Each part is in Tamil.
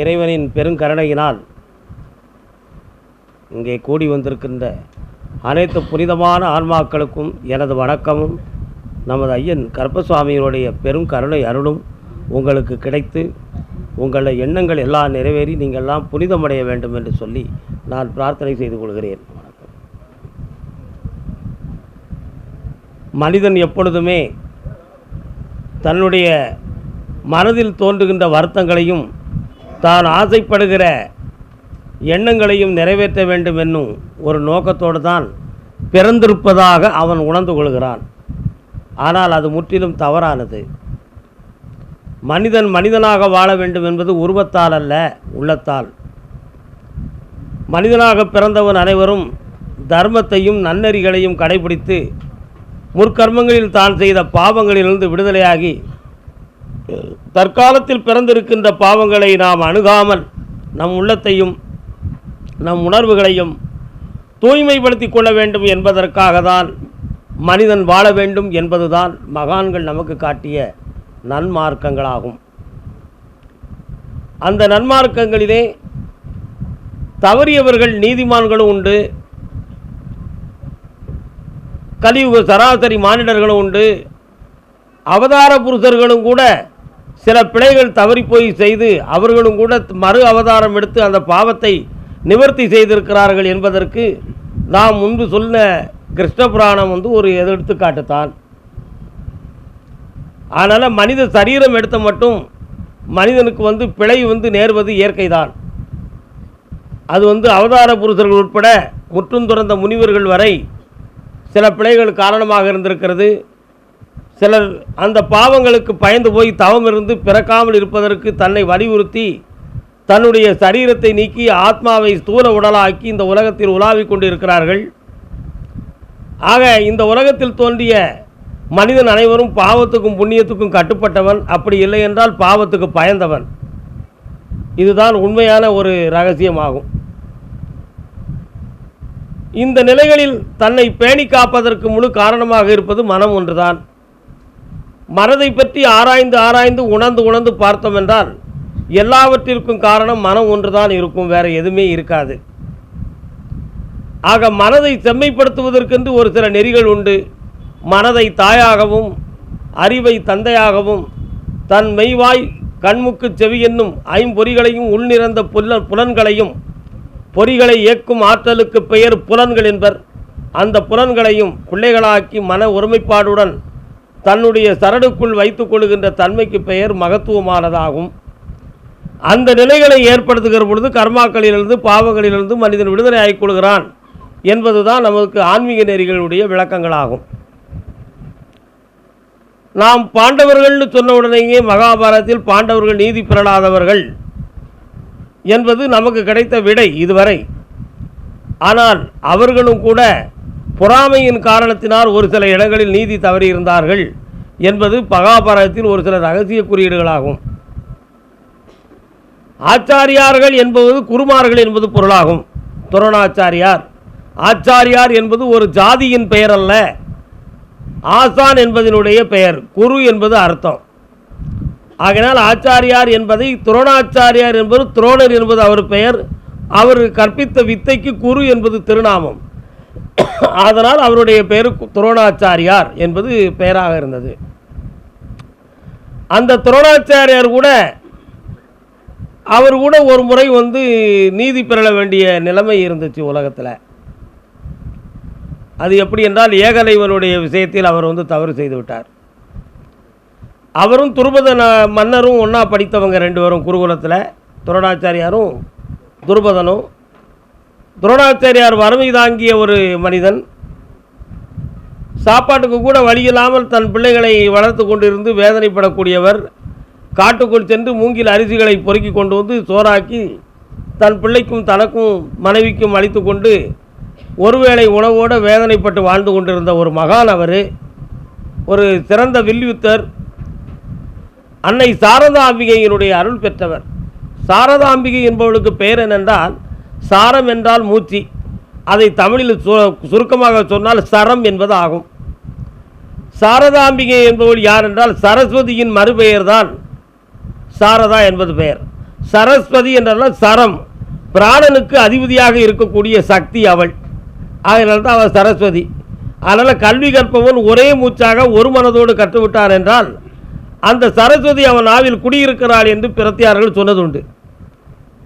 இறைவனின் பெருங்கருணையினால் இங்கே கூடி வந்திருக்கின்ற அனைத்து புனிதமான ஆன்மாக்களுக்கும் எனது வணக்கமும். நமது ஐயன் கருப்பசுவாமியினுடைய பெரும் கருணை அருளும் உங்களுக்கு கிடைத்து உங்களை எண்ணங்கள் எல்லாம் நிறைவேறி நீங்கள்லாம் புனிதமடைய வேண்டும் என்று சொல்லி நான் பிரார்த்தனை செய்து கொள்கிறேன். வணக்கம் மனிதன் எப்பொழுதுமே தன்னுடைய மனதில் தோன்றுகின்ற வருத்தங்களையும் தான் ஆசைப்படுகிற எண்ணங்களையும் நிறைவேற்ற வேண்டும் என்னும் ஒரு நோக்கத்தோடு தான் பிறந்திருப்பதாக அவன் உணர்ந்து கொள்கிறான். ஆனால் அது முற்றிலும் தவறானது. மனிதன் மனிதனாக வாழ வேண்டும் என்பது உருவத்தால் அல்ல உள்ளத்தால். மனிதனாக பிறந்தவன் அனைவரும் தர்மத்தையும் நன்னெறிகளையும் கடைபிடித்து முற்கர்மங்களில் தான் செய்த பாவங்களிலிருந்து விடுதலையாகி தற்காலத்தில் பிறந்திருக்கின்ற பாவங்களை நாம் அணுகாமல் நம் உள்ளத்தையும் நம் உணர்வுகளையும் தூய்மைப்படுத்தி கொள்ள வேண்டும் என்பதற்காக தான் மனிதன் வாழ வேண்டும் என்பதுதான் மகான்கள் நமக்கு காட்டிய நன்மார்க்கங்களாகும். அந்த நன்மார்க்கங்களிலே தவறியவர்கள் நீதிமான்களும் உண்டு. கலியுக சராசரி மானிடர்களும் உண்டு. அவதார புருஷர்களும் கூட சில பிழைகள் தவறி போய் செய்து அவர்களும் கூட மறு அவதாரம் எடுத்து அந்த பாவத்தை நிவர்த்தி செய்திருக்கிறார்கள் என்பதற்கு நாம் முன்பு சொன்ன கிருஷ்ண புராணம் வந்து ஒரு எடுத்துக்காட்டு தான். அதனால் மனித சரீரம் எடுத்த மட்டும் மனிதனுக்கு வந்து பிழை வந்து நேர்வது இயற்கை தான். அது வந்து அவதார புருஷர்கள் உட்பட முற்றும் துறந்த முனிவர்கள் வரை சில பிழைகள் காரணமாக இருந்திருக்கிறது. சிலர் அந்த பாவங்களுக்கு பயந்து போய் தவம் இருந்து பிறக்காமல் இருப்பதற்கு தன்னை வலியுறுத்தி தன்னுடைய சரீரத்தை நீக்கி ஆத்மாவை ஸ்தூல உடலாக்கி இந்த உலகத்தில் உலாவிக் கொண்டிருக்கிறார்கள். ஆக இந்த உலகத்தில் தோன்றிய மனிதன் அனைவரும் பாவத்துக்கும் புண்ணியத்துக்கும் கட்டுப்பட்டவன். அப்படி இல்லை என்றால் பாவத்துக்கு பயந்தவன். இதுதான் உண்மையான ஒரு ரகசியமாகும். இந்த நிலைகளில் தன்னை பேணி காப்பதற்கு முழு காரணமாக இருப்பது மனம் ஒன்றுதான். மனதை பற்றி ஆராய்ந்து ஆராய்ந்து உணர்ந்து உணர்ந்து பார்த்தோம் என்றால் எல்லாவற்றிற்கும் காரணம் மனம் ஒன்றுதான் இருக்கும் வேற எதுவுமே இருக்காது. ஆக மனதை செம்மைப்படுத்துவதற்கென்று ஒரு சில நெறிகள் உண்டு. மனதை தாயாகவும் அறிவை தந்தையாகவும் தன் மெய்வாய் கண்முக்கு செவி என்னும் ஐம்பொறிகளையும் உள்நிறந்த புல புலன்களையும் பொறிகளை இயக்கும் ஆற்றலுக்கு பெயர் புலன்கள் என்பர். அந்த புலன்களையும் பிள்ளைகளாக்கி மன ஒருமைப்பாடுடன் தன்னுடைய சரடுக்குள் வைத்துக் கொள்கின்ற தன்மைக்கு பெயர் மகத்துவமானதாகும். அந்த நிலைகளை ஏற்படுத்துகிற பொழுது கர்மாக்களிலிருந்து பாவங்களிலிருந்து மனிதன் விடுதலை ஆகிக்கொள்கிறான் என்பதுதான் நமக்கு ஆன்மீக நெறிகளுடைய விளக்கங்களாகும். நாம் பாண்டவர்கள்னு சொன்ன உடனேயே மகாபாரதத்தில் பாண்டவர்கள் நீதி பெறலாதவர்கள் என்பது நமக்கு கிடைத்த விடை இதுவரை. ஆனால் அவர்களும் கூட பொறாமையின் காரணத்தினால் ஒரு சில இடங்களில் நீதி தவறி இருந்தார்கள் என்பது மகாபாரதத்தின் ஒரு சில ரகசிய குறியீடுகளாகும். ஆச்சாரியார்கள் என்பது குருமார்கள் என்பது பொருளாகும். துரோணாச்சாரியார். ஆச்சாரியார் என்பது ஒரு ஜாதியின் பெயர் அல்ல ஆசான் என்பதனுடைய பெயர் குரு என்பது அர்த்தம். ஆகினால் ஆச்சாரியார் என்பதை துரோணாச்சாரியார் என்பது துரோணர் என்பது அவர் பெயர். அவர் கற்பித்த வித்தைக்கு குரு என்பது திருநாமம். அதனால் அவருடைய பெயர் துரோணாச்சாரியார் என்பது பெயராக இருந்தது. அந்த துரோணாச்சாரியார் கூட அவர் கூட ஒரு முறை வந்து நீதி பெற வேண்டிய நிலைமை இருந்துச்சு உலகத்தில். அது எப்படி என்றால் ஏகலைவனுடைய விஷயத்தில் அவர் வந்து தவறு செய்து விட்டார். அவரும் துருபத மன்னரும் ஒன்றா படித்தவங்க ரெண்டு பேரும் குருகுலத்தில் துரோணாச்சாரியாரும் துருபதனும் துரோணாச்சாரியார் வறுமை தாங்கிய ஒரு மனிதன் சாப்பாட்டுக்கு கூட வழி இல்லாமல் தன் பிள்ளைகளை வளர்த்து கொண்டிருந்து வேதனைப்படக்கூடியவர் காட்டுக்குள் சென்று மூங்கில் அரிசிகளை பொறுக்கி கொண்டு வந்து சோறாக்கி தன் பிள்ளைக்கும் தனக்கும் மனைவிக்கும் அளித்து கொண்டு ஒருவேளை உணவோடு வேதனைப்பட்டு வாழ்ந்து கொண்டிருந்த ஒரு மகான் அவர் ஒரு சிறந்த வில்யுத்தர் அன்னை சாரதாம்பிகையினுடைய அருள் பெற்றவர். சாரதாம்பிகை என்பவளுக்கு பெயர் என்னென்றால் சாரம் என்றால் மூச்சு. அதை தமிழில் சு- சுருக்கமாக சொன்னால் சரம் என்பது ஆகும் சாரதாம்பிகை என்பவள் யார் என்றால் சரஸ்வதியின் மறுபெயர்தான் சாரதா என்பது பெயர். சரஸ்வதி என்றால் சரம். பிராணனுக்கு அதிபதியாக இருக்கக்கூடிய சக்தி அவள். அதனால தான் அவள் சரஸ்வதி. அதனால் கல்வி கற்பவன் ஒரே மூச்சாக ஒரு மனதோடு கற்றுவிட்டான் என்றால் அந்த சரஸ்வதி அவன் ஆவில் குடியிருக்கிறாள் என்று பிரத்தியார்கள் சொன்னதுண்டு.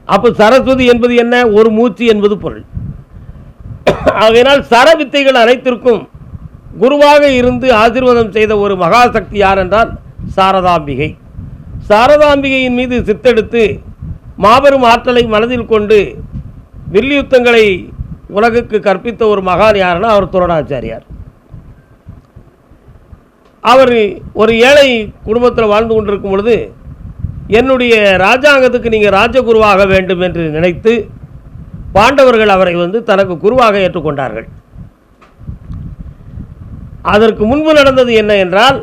அப்போ சரஸ்வதி என்பது என்ன? ஒரு மூச்சு என்பது பொருள். ஆகையினால் சர வித்தைகள் அனைத்திற்கும் குருவாக இருந்து ஆசீர்வாதம் செய்த ஒரு மகாசக்தி யார் என்றால் சாரதாம்பிகை. சாரதாம்பிகையின் மீது சித்தெடுத்து மாபெரும் ஆற்றலை மனதில் கொண்டு வில்யுத்தங்களை உலகுக்கு கற்பித்த ஒரு மகான் யாருன்னா அவர் துரணாச்சாரியார். அவர் ஒரு ஏழை குடும்பத்தில் வாழ்ந்து கொண்டிருக்கும் பொழுது என்னுடைய ராஜாங்கத்துக்கு நீங்கள் ராஜகுருவாக வேண்டும் என்று நினைத்து பாண்டவர்கள் அவரை வந்து தனக்கு குருவாக ஏற்றுக்கொண்டார்கள். அதற்கு முன்பு நடந்தது என்ன என்றால்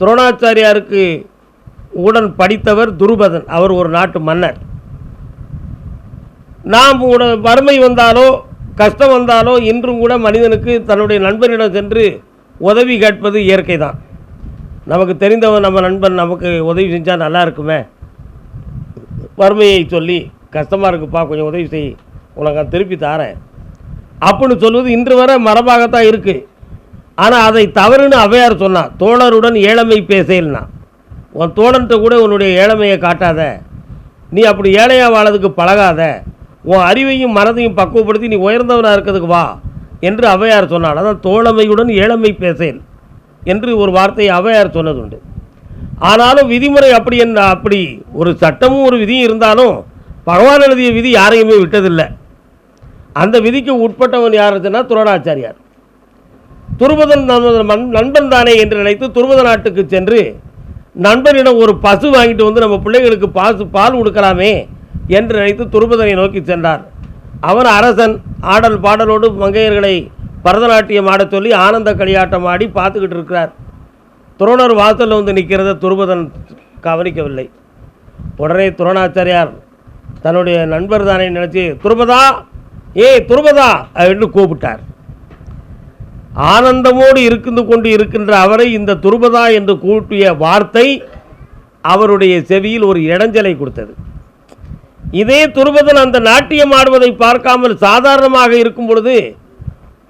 துரோணாச்சாரியாருக்கு உடன் படித்தவர் துருபதன் அவர் ஒரு நாட்டு மன்னர். நாம் உட வறுமை வந்தாலோ கஷ்டம் வந்தாலோ இன்றும் கூட மனிதனுக்கு தன்னுடைய நண்பனிடம் சென்று உதவி கேட்பது இயற்கை தான் நமக்கு தெரிந்தவன் நம்ம நண்பன் நமக்கு உதவி செஞ்சால் நல்லா இருக்குமே. வறுமையை சொல்லி கஷ்டமாக இருக்குப்பா கொஞ்சம் உதவி செய் உனக்கு நான் திருப்பி தாரேன். அப்படின்னு சொல்வது இன்று வரை மரபாகத்தான் இருக்குது ஆனால் அதை தவறுன்னு அவையார் சொன்னான் தோழருடன் ஏழமை பேசேல்னா. உன் தோழன்ட்ட கூட உன்னுடைய ஏழமையை காட்டாத. நீ அப்படி ஏழையாக வாழதுக்கு பழகாத. உன் அறிவையும் மனதையும் பக்குவப்படுத்தி நீ உயர்ந்தவனாக இருக்கிறதுக்கு வா என்று அவையார் சொன்னான் அதான் தோழமையுடன் ஏழமை பேசேன் என்று ஒரு வார்த்தையை அவையார் சொன்னதுண்டு. ஆனாலும் விதிமுறை அப்படி என்ன அப்படி ஒரு சட்டமும் ஒரு விதியும் இருந்தாலும் பகவான் எழுதிய விதி யாரையுமே விட்டதில்லை. அந்த விதிக்கு உட்பட்டவன் யாருன்னா துரோணாச்சாரியார். துருபதன் நமது நண்பன் தானே என்று நினைத்து துருபத நாட்டுக்கு சென்று நண்பனிடம் ஒரு பசு வாங்கிட்டு வந்து நம்ம பிள்ளைகளுக்கு பாசு பால் கொடுக்கலாமே என்று நினைத்து துருபதனை நோக்கி சென்றார். அவன் அரசன் ஆடல் பாடலோடு மங்கையர்களை பரதநாட்டியம் ஆட சொல்லி ஆனந்த களியாட்டம் ஆடி பார்த்துக்கிட்டு இருக்கிறார். துரோணர் வாசலில் வந்து நிற்கிறத துருபதன் கவனிக்கவில்லை. உடனே துரோணாச்சாரியார் தன்னுடைய நண்பர் தானே நினச்சி துருபதா? ஏய் துருபதா? அப்படின்னு கூப்பிட்டார். ஆனந்தமோடு இருந்து கொண்டு இருக்கின்ற அவரை இந்த துருபதா என்று கூட்டிய வார்த்தை அவருடைய செவியில் ஒரு இடைஞ்சலை கொடுத்தது. இதே துருபதன் அந்த நாட்டியம் ஆடுவதை பார்க்காமல் சாதாரணமாக இருக்கும் பொழுது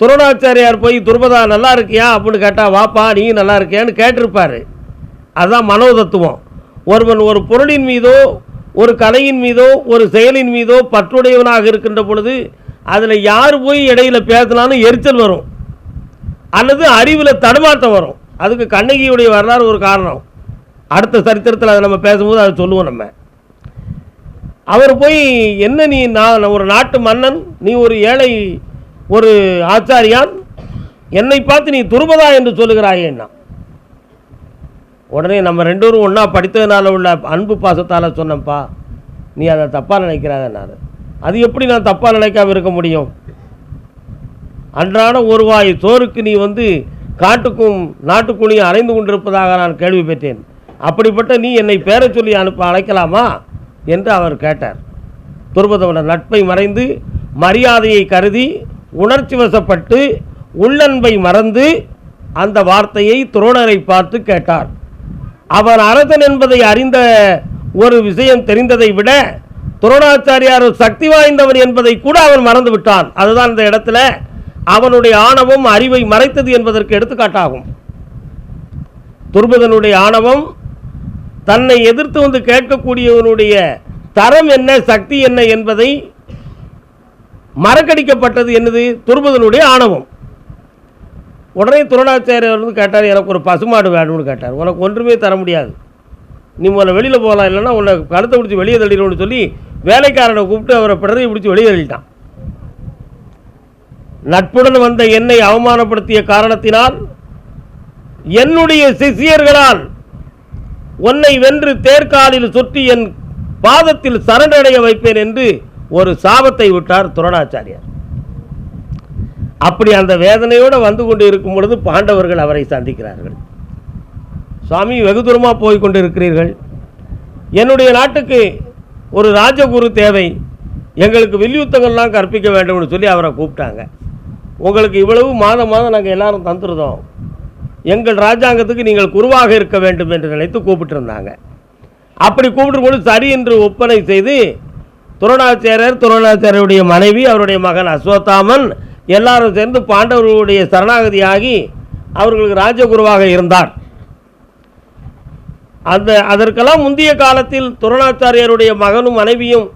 துரோணாச்சாரியார் போய் துருபதா நல்லா இருக்கியா அப்படின்னு கேட்டால் வாப்பா நீ நல்லா இருக்கியான்னு கேட்டிருப்பார். அதுதான் மனோதத்துவம். ஒருவன் ஒரு பொருளின் மீதோ ஒரு கலையின் மீதோ ஒரு செயலின் மீதோ பற்றுடையவனாக இருக்கின்ற பொழுது அதில் யார் போய் இடையில பேசினாலும் எரிச்சல் வரும். அல்லது அறிவில் தடுமாற்றம் வரும். அதுக்கு கண்ணகியுடைய வரலாறு ஒரு காரணம். அடுத்த சரித்திரத்தில் அதை நம்ம பேசும்போது அதை சொல்லுவோம் நம்ம. அவர் போய் என்ன நீ நான் ஒரு நாட்டு மன்னன் நீ ஒரு ஏழை ஒரு ஆச்சாரியான் என்னை பார்த்து நீ துருபதா என்று சொல்லுகிறாயேன்னா உடனே நம்ம ரெண்டு பேரும் ஒன்றா படித்ததுனால உள்ள அன்பு பாசத்தால் சொன்னப்பா நீ அதை தப்பாக நினைக்கிறாங்கன்னாரு அது எப்படி நான் தப்பாக நினைக்காம இருக்க முடியும்? அன்றாட ஒரு வாய் சோறுக்கு நீ வந்து காட்டுக்கும் நாட்டுக்குழியும் அரைந்து கொண்டிருப்பதாக நான் கேள்வி பெற்றேன். அப்படிப்பட்ட நீ என்னை பேர சொல்லி அனுப்ப அழைக்கலாமா? என்று அவர் கேட்டார். துருபதவன நட்பை மறைந்து மரியாதையை கருதி உணர்ச்சி வசப்பட்டு உள்ளன்பை மறந்து அந்த வார்த்தையை துரோணரை பார்த்து கேட்டார். அவர் அரசன் என்பதை அறிந்த ஒரு விஷயம் தெரிந்ததை விட துரோணாச்சாரியார் சக்தி வாய்ந்தவர் என்பதை கூட அவன் மறந்து விட்டான் அதுதான் இந்த இடத்துல அவனுடைய ஆணவம் அறிவை மறைத்தது என்பதற்கு எடுத்துக்காட்டாகும். துருபதனுடைய ஆணவம் தன்னை எதிர்த்து வந்து கேட்கக்கூடியவனுடைய தரம் என்ன சக்தி என்ன என்பதை மறக்கடிக்கப்பட்டது என்னது? துருபதனுடைய ஆணவம். உடனே துரணாச்சாரியர் வந்து கேட்டார் எனக்கு ஒரு பசுமாடு வேணும்னு கேட்டார். உனக்கு ஒன்றுமே தர முடியாது. நீ முதல்ல வெளியில் போகலாம் இல்லைன்னா உன்னை கழுத்தை பிடிச்சி வெளியே தள்ளிடும்னு சொல்லி வேலைக்காரனை கூப்பிட்டு அவரை பிடரை பிடிச்சி வெளியே தள்ளிட்டான். நட்புடன் வந்த என்னை அவமானப்படுத்திய காரணத்தினால் என்னுடைய சிசியர்களால் உன்னை வென்று தேர்காலில் சுற்றி என் பாதத்தில் சரணடைய வைப்பேன் என்று ஒரு சாபத்தை விட்டார் துரணாச்சாரியார். அப்படி அந்த வேதனையோடு வந்து கொண்டு இருக்கும் பொழுது பாண்டவர்கள் அவரை சந்திக்கிறார்கள். சுவாமி வெகு தூரமாக போய் கொண்டு இருக்கிறீர்கள் என்னுடைய நாட்டுக்கு ஒரு ராஜகுரு தேவை. எங்களுக்கு வில்யுத்தங்கள்லாம் கற்பிக்க வேண்டும்னு சொல்லி அவரை கூப்பிட்டாங்க. உங்களுக்கு இவ்வளவு மாதம் மாதம் நாங்கள் எல்லாரும் தந்துருதோம். எங்கள் ராஜாங்கத்துக்கு நீங்கள் குருவாக இருக்க வேண்டும் என்று நினைத்து கூப்பிட்டுருந்தாங்க. அப்படி கூப்பிட்டு சரி என்று ஒப்பனை செய்து துரோணாச்சாரியர் துரோணாச்சாரியருடைய மனைவி அவருடைய மகன் அஸ்வத்தாமன் எல்லாரும் சேர்ந்து பாண்டவர்களுடைய சரணாகதியாகி அவர்களுக்கு ராஜகுருவாக இருந்தார். அந்த அதற்கெல்லாம் முந்தைய காலத்தில் துரோணாச்சாரியருடைய மகனும் மனைவியும்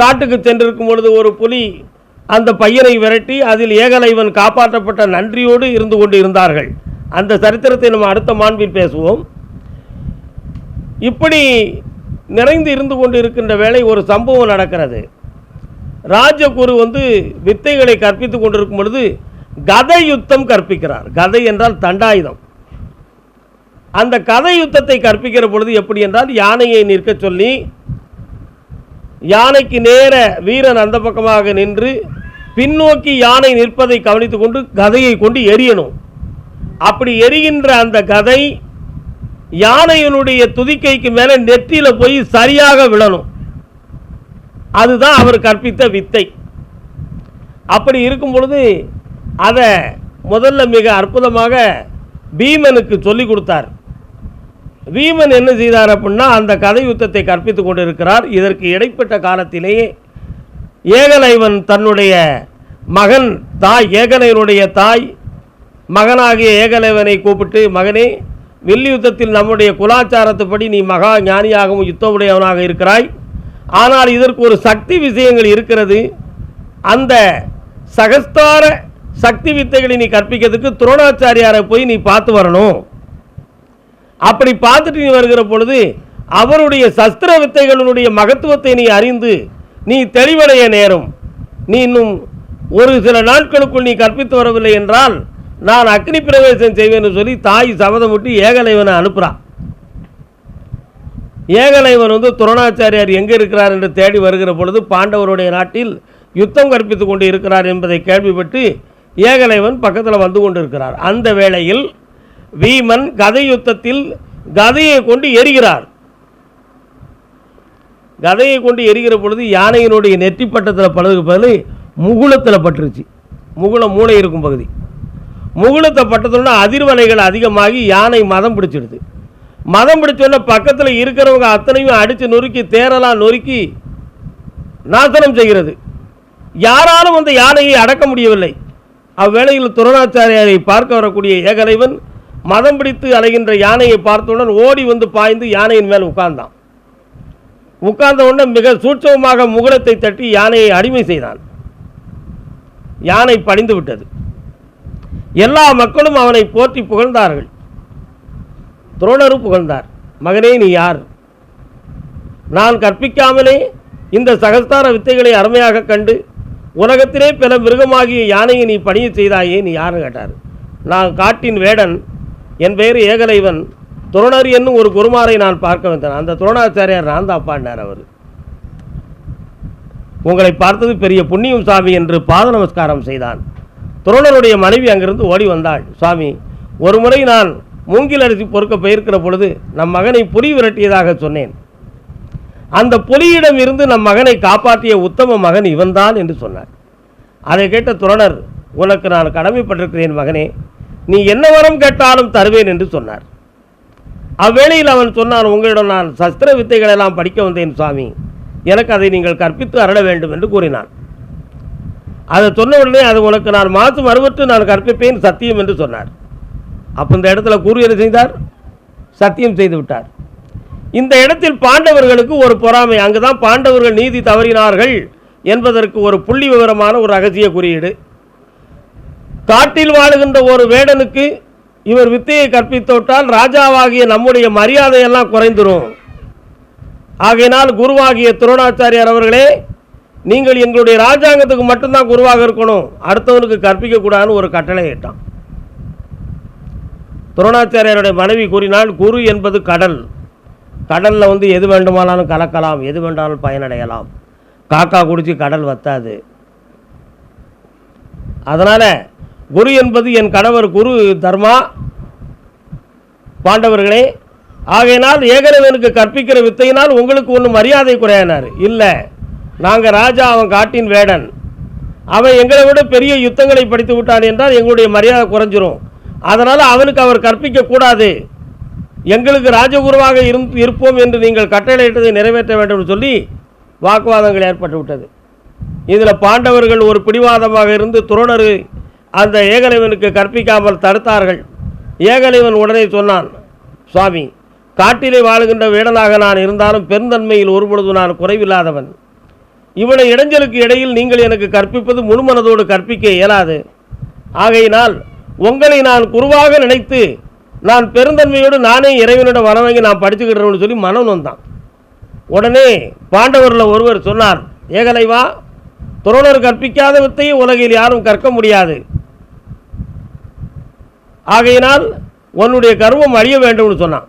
காட்டுக்கு சென்றிருக்கும் பொழுது ஒரு புலி அந்த பையனை விரட்டி அதில் ஏகலைவன் காப்பாற்றப்பட்ட நன்றியோடு இருந்து கொண்டு இருந்தார்கள் அந்த சரித்திரத்தை நம்ம அடுத்த மாண்பில் பேசுவோம். இப்படி நிறைந்து இருந்து கொண்டு இருக்கின்ற வேலை ஒரு சம்பவம் நடக்கிறது. ராஜகுரு வந்து வித்தைகளை கற்பித்துக் கொண்டிருக்கும் பொழுது கதை யுத்தம் கற்பிக்கிறார். கதை என்றால் தண்டாயுதம். அந்த கதை யுத்தத்தை கற்பிக்கிற பொழுது எப்படி என்றால் யானையை நிற்க சொல்லி யானைக்கு நேர வீரன் அந்த பக்கமாக நின்று பின்னோக்கி யானை நிற்பதை கவனித்து கொண்டு கதையை கொண்டு எரியணும். அப்படி எரிகின்ற அந்த கதை யானையினுடைய துதிக்கைக்கு மேலே நெற்றியில் போய் சரியாக விழணும். அதுதான் அவர் கற்பித்த வித்தை. அப்படி இருக்கும் பொழுது அதை முதல்ல மிக அற்புதமாக பீமனுக்கு சொல்லி கொடுத்தார். பீமன் என்ன செய்தார் அப்படின்னா அந்த கதை யுத்தத்தை கற்பித்துக் கொண்டிருக்கிறார். இதற்கு இடைப்பட்ட காலத்திலேயே ஏகலைவன் தன்னுடைய மகன் தாய் ஏகலைவனுடைய தாய் மகனாகிய ஏகலைவனை கூப்பிட்டு மகனே வில்லி யுத்தத்தில் நம்முடைய குலாச்சாரத்துப்படி நீ மகா ஞானியாகவும் யுத்தமுடையவனாக இருக்கிறாய். ஆனால் இதற்கு ஒரு சக்தி விஷயங்கள் இருக்கிறது. அந்த சகஸ்தார சக்தி வித்தைகளை நீ கற்பிக்கிறதுக்கு துரோணாச்சாரியாரை போய் நீ பார்த்து வரணும். அப்படி பார்த்துட்டு நீ வருகிற பொழுது அவருடைய சஸ்திர வித்தைகளினுடைய மகத்துவத்தை நீ அறிந்து நீ தெளிவடைய நேரும். நீ இன்னும் ஒரு சில நாட்களுக்குள் நீ கற்பித்து வரவில்லை என்றால் நான் அக்னி பிரவேசம் செய்வேன்னு சொல்லி தாய் சபதம் விட்டு ஏகலைவனை அனுப்புகிறான் ஏகலைவன் வந்து துரோணாச்சாரியார் எங்கே இருக்கிறார் என்று தேடி வருகிற பொழுது பாண்டவருடைய நாட்டில் யுத்தம் கற்பித்து கொண்டு இருக்கிறார் என்பதை கேள்விப்பட்டு ஏகலைவன் பக்கத்தில் வந்து கொண்டு இருக்கிறார் அந்த வேளையில் வீமன் கதை யுத்தத்தில் கதையை கொண்டு எரிகிறார். கதையை கொண்டு எரிகிற பொழுது யானையினுடைய நெற்றி பட்டத்தில் பழகு பதில் முகுளத்தில் பட்டுருச்சு. முகுளம் மூளை இருக்கும் பகுதி. முகுளத்தை பட்டத்தோட அதிர்வலைகள் அதிகமாகி யானை மதம் பிடிச்சிடுது. மதம் பிடிச்சோடனே பக்கத்தில் இருக்கிறவங்க அத்தனையும் அடித்து நொறுக்கி தேரெல்லாம் நொறுக்கி நாசனம் செய்கிறது. யாராலும் அந்த யானையை அடக்க முடியவில்லை. அவ்வேளையில் துரணாச்சாரியாரை பார்க்க வரக்கூடிய ஏகலைவன் மதம் பிடித்து அலைகின்ற யானையை பார்த்தவுடன் ஓடி வந்து பாய்ந்து யானையின் மேல் உட்கார்ந்தான். உட்கார்ந்தவுடன் உடனே மிக சூட்சமமாக முகுளத்தை தட்டி யானையை அடிமை செய்தான். யானை பணிந்து விட்டது. எல்லா மக்களும் அவனை போற்றி புகழ்ந்தார்கள். துரோணரும் புகழ்ந்தார். மகனே நீ யார்? நான் கற்பிக்காமலே இந்த சகஸ்தார வித்தைகளை அருமையாக கண்டு உலகத்திலே பிற மிருகமாகிய யானையை நீ பணிய செய்தாயே நீ யாருன்னு கேட்டார். நான் காட்டின் வேடன் என் பெயர் ஏகலைவன். துரோணர் என்னும் ஒரு குருமாரை நான் பார்க்க வந்தேன். அந்த துரோணாச்சாரியார் நான் தான் அவர். உங்களை பார்த்தது பெரிய புண்ணியம் சாமி என்று பாத நமஸ்காரம் செய்தான். துரோணருடைய மனைவி அங்கிருந்து ஓடி வந்தாள். சுவாமி ஒரு முறை நான் மூங்கில் அரிசி பொறுக்க போயிருக்கிற பொழுது நம் மகனை புலி விரட்டியதாக சொன்னேன். அந்த புலியிடம் இருந்து நம் மகனை காப்பாற்றிய உத்தம மகன் இவன்தான் என்று சொன்னார். அதை கேட்ட துரணர் உனக்கு நான் கடமைப்பட்டிருக்கிறேன் மகனே நீ என்ன வரம் கேட்டாலும் தருவேன் என்று சொன்னார். அவ்வேளையில் அவன் சொன்னான் உங்களிடம் நான் சஸ்திர வித்தைகளெல்லாம் படிக்க வந்தேன் சுவாமி. எனக்கு அதை நீங்கள் கற்பித்து அருள வேண்டும் என்று கூறினான். அதை சொன்ன உடனே அது உனக்கு நான் மாதம் அறுபத்து நான் கற்பிப்பேன் சத்தியம் என்று சொன்னார். அப்போ இந்த இடத்துல குரு என்ன செய்தார்? சத்தியம் செய்து விட்டார். இந்த இடத்தில் பாண்டவர்களுக்கு ஒரு பொறாமை. அங்குதான் பாண்டவர்கள் நீதி தவறினார்கள் என்பதற்கு ஒரு புள்ளி விவரமான ஒரு ரகசிய குறியீடு. காட்டில் வாழுகின்ற ஒரு வேடனுக்கு இவர் வித்தையை கற்பித்தோட்டால் ராஜாவாகிய நம்முடைய மரியாதையெல்லாம் குறைந்துடும் ஆகையினால் குருவாகிய துரோணாச்சாரியார் அவர்களே நீங்கள் எங்களுடைய ராஜாங்கத்துக்கு மட்டும்தான் குருவாக இருக்கணும். அடுத்தவனுக்கு கற்பிக்கக்கூடாதுன்னு ஒரு கட்டளை இட்டான். துரோணாச்சாரியருடைய மனைவி கூறினால் குரு என்பது கடல். கடலில் வந்து எது வேண்டுமானாலும் கலக்கலாம் எது வேண்டாலும் பயனடையலாம். காக்கா குடிச்சு கடல் வத்தாது. அதனால் குரு என்பது என் கணவர் குரு தர்மா பாண்டவர்களே. ஆகையினால் ஏகனவனுக்கு கற்பிக்கிற வித்தையினால் உங்களுக்கு ஒன்றும் மரியாதை குறையானார். இல்லை நாங்கள் ராஜா அவன் காட்டின் வேடன். அவன் எங்களை விட பெரிய யுத்தங்களை படித்து விட்டான் என்றால் எங்களுடைய மரியாதை குறைஞ்சிரும். அதனால் அவனுக்கு அவர் கற்பிக்கக்கூடாது எங்களுக்கு ராஜகுருவாக இருப்போம் என்று நீங்கள் கட்டளையிட்டதை நிறைவேற்ற வேண்டும் என்று சொல்லி வாக்குவாதங்கள் ஏற்பட்டு விட்டது. இதில் பாண்டவர்கள் ஒரு பிடிவாதமாக இருந்து துரோணர் அந்த ஏகலைவனுக்கு கற்பிக்காமல் தடுத்தார்கள். ஏகலைவன் உடனே சொன்னான் சுவாமி காட்டிலே வாழுகின்ற வேடனாக நான் இருந்தாலும் பெருந்தன்மையில் ஒருபொழுது நான் குறைவில்லாதவன். இவனை இடைஞ்சலுக்கு இடையில் நீங்கள் எனக்கு கற்பிப்பது முழுமனதோடு கற்பிக்க இயலாது. ஆகையினால் உங்களை நான் குருவாக நினைத்து நான் பெருந்தன்மையோடு நானே இறைவனிடம் வரவங்கி நான் படிச்சுக்கிட்டேன்னு சொல்லி மனம் வந்தான் உடனே பாண்டவரில் ஒருவர் சொன்னார் ஏகலைவா துரோணர் கற்பிக்காத வித்தையை உலகில் யாரும் கற்க முடியாது. ஆகையினால் உன்னுடைய கர்வம் அழிய வேண்டும்னு சொன்னான்.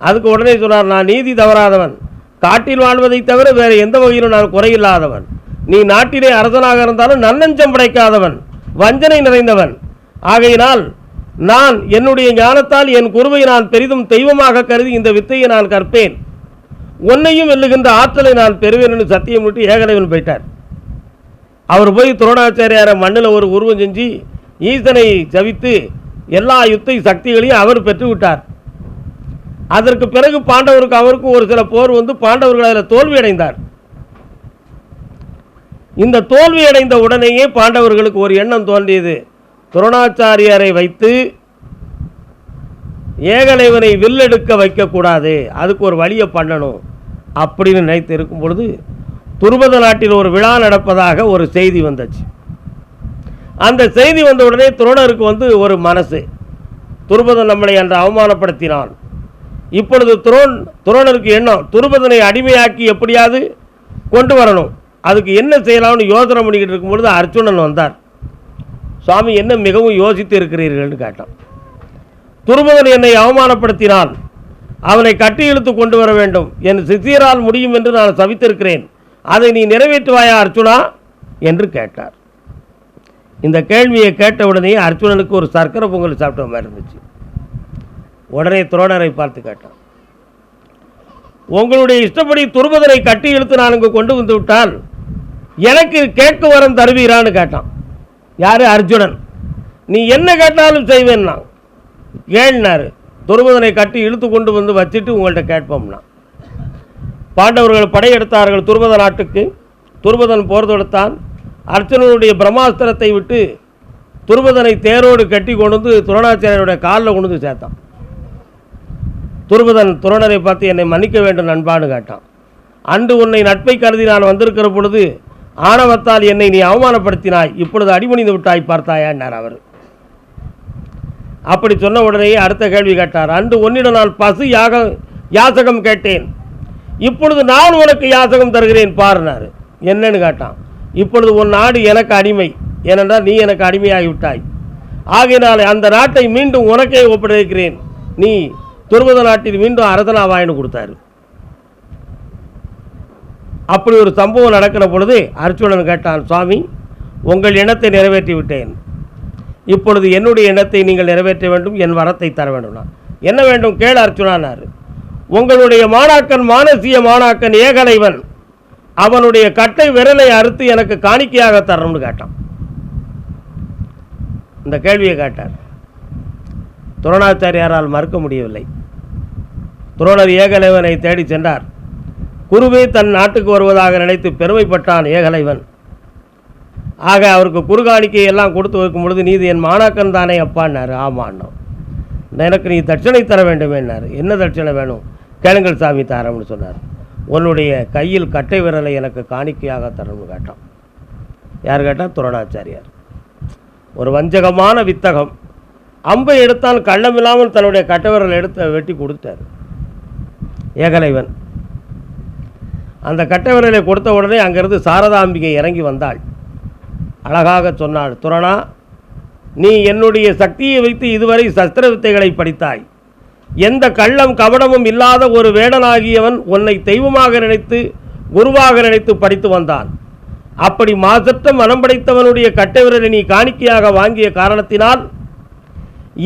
அதுக்கு உடனே சொன்னார் நான் நீதி தவறாதவன். காட்டில் வாழ்வதை தவிர வேறு எந்த வகையிலும் நான் குறையில்லாதவன். நீ நாட்டிலே அரசனாக இருந்தாலும் நன்னஞ்சம் படைக்காதவன். வஞ்சனை நிறைந்தவன். ஆகையினால் நான் என்னுடைய ஞானத்தால் என் குருவை நான் பெரிதும் தெய்வமாக கருதி இந்த வித்தையை நான் கற்பேன். உன்னையும் வெல்லுகின்ற ஆற்றலை நான் பெறுவேன் என்று சத்தியம் விட்டு ஏகலைவன் போயிட்டார். அவர் போய் துரோணாச்சாரியார மண்ணில் ஒரு உருவம் செஞ்சு ஈசனை ஜவித்து எல்லா யுத்த சக்திகளையும் அவர் பெற்றுவிட்டார். அதற்கு பிறகு பாண்டவருக்கு அவருக்கும் ஒரு சில போர் வந்து பாண்டவர்கள் அதில் தோல்வி அடைந்தார் இந்த தோல்வி அடைந்த உடனேயே பாண்டவர்களுக்கு ஒரு எண்ணம் தோன்றியது. துரோணாச்சாரியாரை வைத்து ஏகலைவனை வில்லெடுக்க வைக்கக்கூடாது அதுக்கு ஒரு வழியை பண்ணணும் அப்படின்னு நினைத்து இருக்கும் பொழுது துருபத நாட்டில் ஒரு விழா நடப்பதாக ஒரு செய்தி வந்துச்சு. அந்த செய்தி வந்த உடனே துரோணருக்கு வந்து ஒரு மனசு. துருபதன் நம்மளை அன்று அவமானப்படுத்தினான். இப்பொழுது துரோன் துரோணருக்கு எண்ணம் துருபதனை அடிமையாக்கி எப்படியாவது கொண்டு வரணும். அதுக்கு என்ன செய்யலாம்னு யோசனை பண்ணிக்கிட்டு இருக்கும் பொழுது அர்ஜுனன் வந்தார். சுவாமி என்ன மிகவும் யோசித்து இருக்கிறீர்கள்னு கேட்டான். துருபதன் என்னை அவமானப்படுத்தினான். அவனை கட்டி இழுத்து கொண்டு வர வேண்டும். என் சிசியரால் முடியும் என்று நான் சவித்திருக்கிறேன். அதை நீ நிறைவேற்றுவாயா அர்ஜுனா? என்று கேட்டார். இந்த கேள்வியை கேட்ட உடனே அர்ஜுனனுக்கு ஒரு சர்க்கரை பொங்கல் சாப்பிட்ட மாதிரி இருந்துச்சு. உடனே துரோணரை பார்த்து கேட்டான். உங்களுடைய இஷ்டப்படி துருபதரை கட்டி இழுத்து நான் இங்கு கொண்டு வந்து விட்டால் எனக்கு கேட்க வரம் தருவீரான்னு கேட்டான். யாரு? அர்ஜுனன். நீ என்ன கேட்டாலும் செய்வேன்னா கேள்னாரு துருபதனை கட்டி இழுத்து கொண்டு வந்து வச்சுட்டு உங்கள்கிட்ட கேட்போம்னா. பாண்டவர்கள் படையெடுத்தார்கள் துருபத நாட்டுக்கு. துருபதன் போர் தொடுத்தான். அர்ஜுனனுடைய பிரம்மாஸ்திரத்தை விட்டு துருபதனை தேரோடு கட்டி கொண்டு வந்து துரோணாச்சாரியருடைய காலில் கொண்டு வந்து சேர்த்தான். துருபதன் துரோணரை பார்த்து என்னை மன்னிக்க வேண்டும் நண்பான்னு கேட்டான். அன்று உன்னை நட்பை கருதி நான் வந்திருக்கிற பொழுது ஆணவத்தால் என்னை நீ அவமானப்படுத்தினாய் இப்பொழுது அடிமணிந்து விட்டாய் பார்த்தாயான்னார் அவர். அப்படி சொன்ன உடனே அடுத்த கேள்வி கேட்டார். அன்று உன்னிடம் நான் பசு யாக யாசகம் கேட்டேன். இப்பொழுது நான் உனக்கு யாசகம் தருகிறேன் பாருனார் என்னன்னு கேட்டான். இப்பொழுது உன் நாடு எனக்கு அடிமை ஏனென்றால் நீ எனக்கு அடிமையாகிவிட்டாய். ஆகினால் ஆகையினால் அந்த நாட்டை மீண்டும் உனக்கே ஒப்படைக்கிறேன். நீ துருபத நாட்டில் மீண்டும் அரசனாவாயின்னு கொடுத்தாரு. அப்படி ஒரு சம்பவம் நடக்கிற பொழுது அர்ச்சுனன் கேட்டான் சுவாமி உங்கள் எண்ணத்தை நிறைவேற்றி விட்டேன். இப்பொழுது என்னுடைய எண்ணத்தை நீங்கள் நிறைவேற்ற வேண்டும் என் வரத்தை தர வேண்டும்னா என்ன வேண்டும்? கேள் அர்ச்சுனானார் உங்களுடைய மாணாக்கன் மானசீய மாணாக்கன் ஏகலைவன் அவனுடைய கட்டை விரலை அறுத்து எனக்கு காணிக்கையாக தரணும்னு கேட்டான். இந்த கேள்வியை கேட்டார். துரோணாச்சாரியாரால் மறுக்க முடியவில்லை. துரோணர் ஏகலைவனை தேடி சென்றார். குருவே தன் நாட்டுக்கு வருவதாக நினைத்து பெருமைப்பட்டான் ஏகலைவன். ஆக அவருக்கு குறுகாணிக்கை எல்லாம் கொடுத்து வைக்கும் பொழுது நீது என் மாணாக்கன் தானே அப்பான்னாரு ஆமாண்ணோ எனக்கு நீ தட்சணை தர வேண்டுமேன்னார் என்ன தட்சணை வேணும்? கேளுங்கள் சாமி தாரம்னு சொன்னார். உன்னுடைய கையில் கட்டை விரலை எனக்கு காணிக்கையாக தரணும்னு கேட்டான். யார் கேட்டால் துரோணாச்சாரியார். ஒரு வஞ்சகமான வித்தகம். அம்பை எடுத்தான் கள்ளமில்லாமல் தன்னுடைய கட்டவரல் எடுத்து வெட்டி கொடுத்தார். ஏகலைவன். அந்த கட்டை விரலை கொடுத்த உடனே அங்கிருந்து சாரதாம்பிகை இறங்கி வந்தாள். அழகாக சொன்னாள் துரணா நீ என்னுடைய சக்தியை வைத்து இதுவரை சஸ்திர வித்தைகளை படித்தாய். எந்த கள்ளம் கபடமும் இல்லாத ஒரு வேடனாகியவன் உன்னை தெய்வமாக நினைத்து குருவாக நினைத்து படித்து வந்தான். அப்படி மாசற்ற மனம் படைத்தவனுடைய கட்டை விரலை நீ காணிக்கையாக வாங்கிய காரணத்தினால்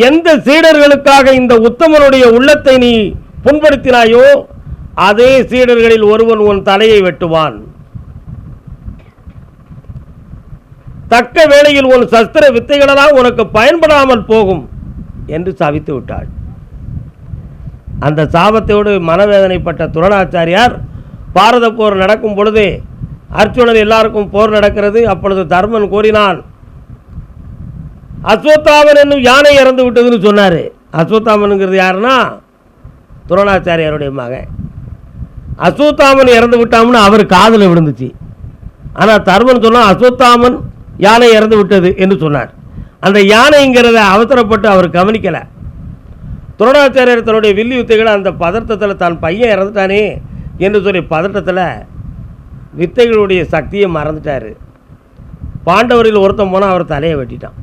எந்த சீடர்களுக்காக இந்த உத்தமனுடைய உள்ளத்தை நீ புண்படுத்தினாயோ அதே சீடர்களில் ஒருவன் உன் தலையை வெட்டுவான். தக்க வேளையில் உன் சஸ்திர வித்தைகளெல்லாம் உனக்கு பயன்படாமல் போகும் என்று சாவித்து விட்டாள். அந்த சாபத்தோடு மனவேதனைப்பட்ட துரணாச்சாரியார் பாரத போர் நடக்கும் பொழுது அர்ச்சுனன் எல்லாருக்கும் போர் நடக்கிறது. அப்பொழுது தர்மன் கூறினான் அஸ்வத்தாமன் என்னும் யானை இறந்து விட்டதுன்னு சொன்னார். அஸ்வத்தாமனுங்கிறது யாருன்னா? துரோணாச்சாரியாருடைய மகன். அஸ்வத்தாமன் இறந்து விட்டாம்னு அவர் காதில் விழுந்துச்சு. ஆனால் தர்மன் சொன்னால் அஸ்வத்தாமன் யானை இறந்து விட்டது என்று சொன்னார். அந்த யானைங்கிறத அவசரப்பட்டு அவர் கவனிக்கலை. துரோணாச்சாரியர் தன்னுடைய வில்லி வித்தைகளை அந்த பதட்டத்தில் தான் பையன் இறந்துட்டானே என்று சொல்லி பதட்டத்தில் வித்தைகளுடைய சக்தியை மறந்துட்டார். பாண்டவரில் ஒருத்தன் போனால் அவர் தலையை வெட்டிட்டான்.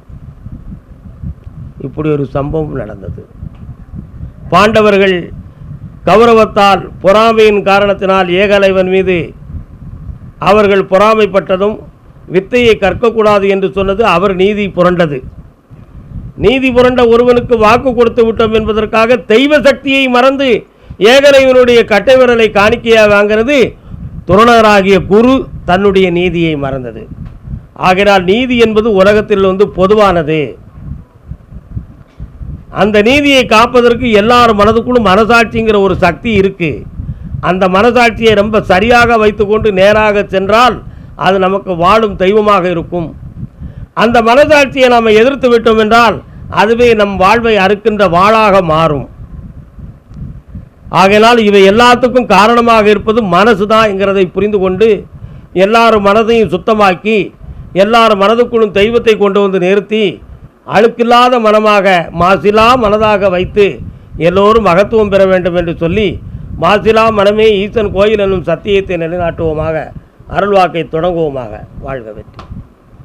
இப்படி ஒரு சம்பவம் நடந்தது. பாண்டவர்கள் கௌரவத்தால் பொறாமையின் காரணத்தினால் ஏகலைவன் மீது அவர்கள் பொறாமைப்பட்டதும் வித்தையை கற்கக்கூடாது என்று சொன்னது அவர் நீதி புரண்டது. நீதி புரண்ட ஒருவனுக்கு வாக்கு கொடுத்து விட்டோம் என்பதற்காக தெய்வ சக்தியை மறந்து ஏகலைவனுடைய கட்டை விரலை காணிக்கையாக வாங்கிறது துரணராகிய குரு தன்னுடைய நீதியை மறந்தது. ஆகையால் நீதி என்பது உலகத்தில் வந்து பொதுவானது. அந்த நீதியை காப்பதற்கு எல்லார் மனதுக்குள்ளும் மனசாட்சிங்கிற ஒரு சக்தி இருக்குது அந்த மனசாட்சியை ரொம்ப சரியாக வைத்துக்கொண்டு நேராக சென்றால் அது நமக்கு வாழும் தெய்வமாக இருக்கும். அந்த மனசாட்சியை நாம் எதிர்த்து விட்டோம் என்றால் அதுவே நம் வாழ்வை அறுக்கின்ற வாழாக மாறும். ஆகையினால் இவை எல்லாத்துக்கும் காரணமாக இருப்பது மனசு தான் என்கிறதை புரிந்து கொண்டு எல்லாரும் மனதையும் சுத்தமாக்கி எல்லார் மனதுக்குள்ளும் தெய்வத்தை கொண்டு வந்து நிறுத்தி அழுக்கில்லாத மனமாக மாசிலா மனதாக வைத்து எல்லோரும் மகத்துவம் பெற வேண்டும் என்று சொல்லி மாசிலா மனமே ஈசன் கோயில் என்னும் சத்தியத்தை நிலைநாட்டுவோமாக அருள்வாக்கை தொடங்குவோமாக வாழ்க வெற்றி.